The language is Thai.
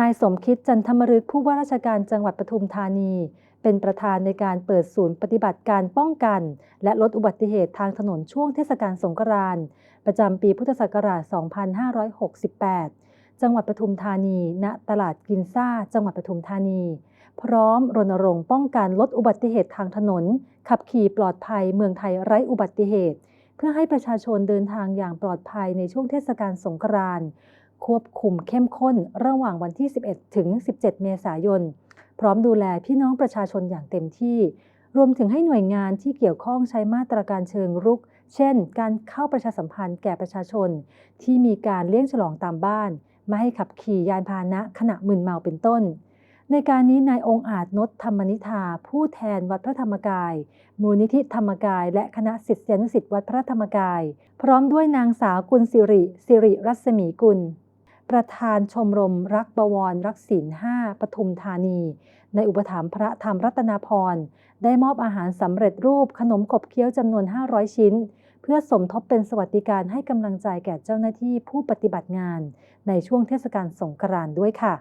นายสมคิดจันทมฤกผู้ว่าราชการจังหวัดปทุมธานี เป็นประธานในการเปิดศูนย์ปฏิบัติการป้องกัน และลดอุบัติเหตุทางถนนช่วงเทศกาลสงกรานต์ประจำปีพุทธศักราช 2568 จังหวัดปทุมธานี ณ ตลาดกินซ่า จังหวัดปทุมธานี พร้อมรณรงค์ป้องกันลดอุบัติเหตุทางถนน ขับขี่ปลอดภัยเมืองไทยไร้อุบัติเหตุ เพื่อให้ประชาชนเดินทางอย่างปลอดภัยในช่วงเทศกาลสงกรานต์ ควบคุมเข้มข้นระหว่างวันที่ 11 ถึง 17 เมษายน พร้อมดูแลพี่น้องประชาชนอย่างเต็มที่ รวมถึงให้หน่วยงานที่เกี่ยวข้องใช้มาตรการเชิงรุก เช่น การเข้าประชาสัมพันธ์แก่ประชาชน ที่มีการเลี้ยงฉลองตามบ้าน ไม่ให้ขับขี่ยานพาหนะขณะมึนเมาเป็นต้นในการนี้นายองค์อาจนดธรรมนิธา ผู้แทนวัดพระธรรมกาย มูลนิธิธรรมกาย และคณะศิษยานุศิษย์วัดพระธรรมกาย พร้อมด้วยนางสาวกุลสิริ สิริรัศมีกุล ประธานชมรมรักบวรรักศีลห้าปทุมธานี ในอุปถัมภ์พระธรรมรัตนาพร ได้มอบอาหารสำเร็จรูปขนมขบเคี้ยวจำนวน 500 ชิ้น เพื่อสมทบเป็นสวัสดิการให้กำลังใจแก่เจ้าหน้าที่ผู้ปฏิบัติงาน ในช่วงเทศกาลสงกรานต์ด้วยค่ะ